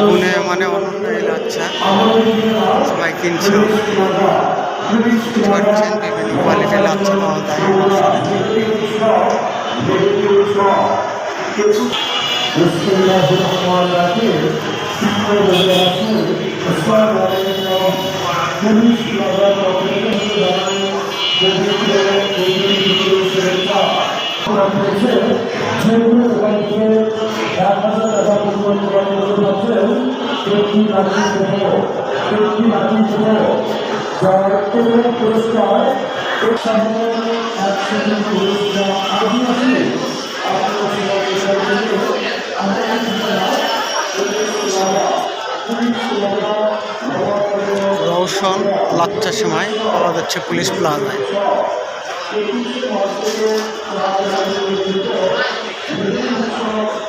পুনে মানে অনন্য এই সবাই কিনছিল পাচ্ছেন বিভিন্ন কোয়ালিটির লাচ্চা পাওয়া যায়। একশো পুরস্কার রওশন লাচ্চা সেমাই পাওয়া যাচ্ছে পুলিশ প্লাজায়।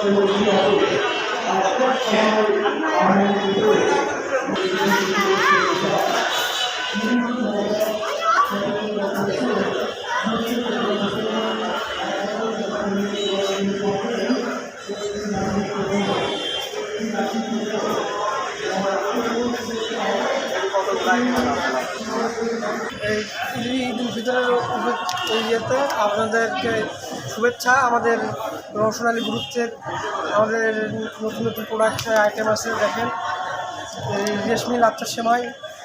এই ঈদ ইয়েতে আপনাদেরকে শুভেচ্ছা আমাদের রওশনালী গ্রুপের আমাদের নতুন নতুন প্রোডাক্ট আইটেম আছে, দেখেন। রেশমি লাচ্চা সেমাই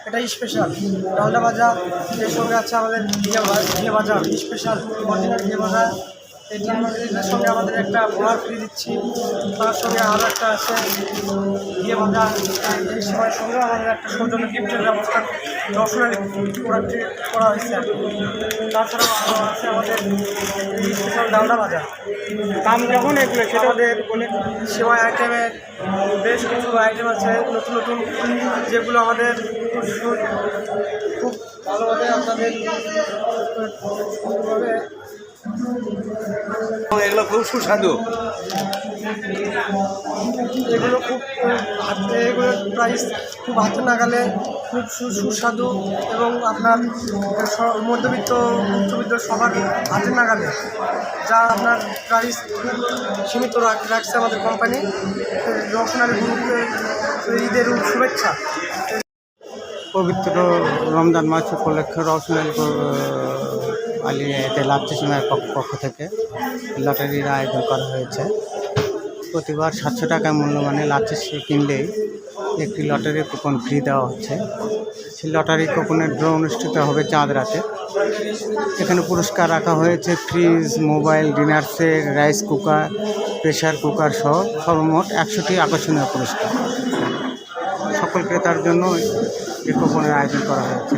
এটা স্পেশাল ডালডা ভাজা এর সঙ্গে আছে আমাদের ঘিয়ে বাজার স্পেশাল অরিজিনাল ঘিয়ে ভাজা। এটি এটার সঙ্গে আমাদের একটা বোনার ফ্রি দিচ্ছি। তার সঙ্গে আরও একটা আছে। ঘিয়ে ভাজা এই সময়ের সঙ্গে আমাদের একটা সৌজন্য গিফটের ব্যবস্থা রসনালি প্রোডাক্ট করা হয়েছে। তাছাড়াও আরও আছে আমাদের স্পেশাল ডালডা ভাজা দাম যখন এগুলো সেটা আমাদের সেমাই আইটেমের বেশ কিছু আইটেম আছে, নতুন নতুন, যেগুলো আমাদের খুব ভালোভাবে আপনাদের এগুলো খুব সুস্বাদু। এগুলো খুব হাতে এগুলো প্রাইস খুব হাতে নাগালে খুব সুস্বাদু এবং আপনার মধ্যবিত্ত উচ্চবিত্ত সবার হাতে নাগালে যা আপনার প্রাইস সীমিত রাখ- রাখছে আমাদের কোম্পানি রসনারি গ্রুপের ঈদের শুভেচ্ছা। পবিত্র রমজান মাস উপলক্ষে রওশনালী আলিয়া এতে লাচ্চা সেমাইয়ের পক্ষ থেকে লটারির আয়োজন করা হয়েছে। প্রতিবার সাতশো টাকা মূল্যমানে লাচ্চা সে কিনলেই একটি লটারি কুপন ফ্রি দেওয়া হচ্ছে। সেই লটারি কুপনের ড্র অনুষ্ঠিত হবে চাঁদ রাতে। এখানে পুরস্কার রাখা হয়েছে fridge, mobile, dinner set, rice cooker, pressure cooker সহ সর্বমোট একশোটি আকর্ষণীয় পুরস্কার। সকল ক্রেতার জন্য এই কুপনের আয়োজন করা হয়েছে।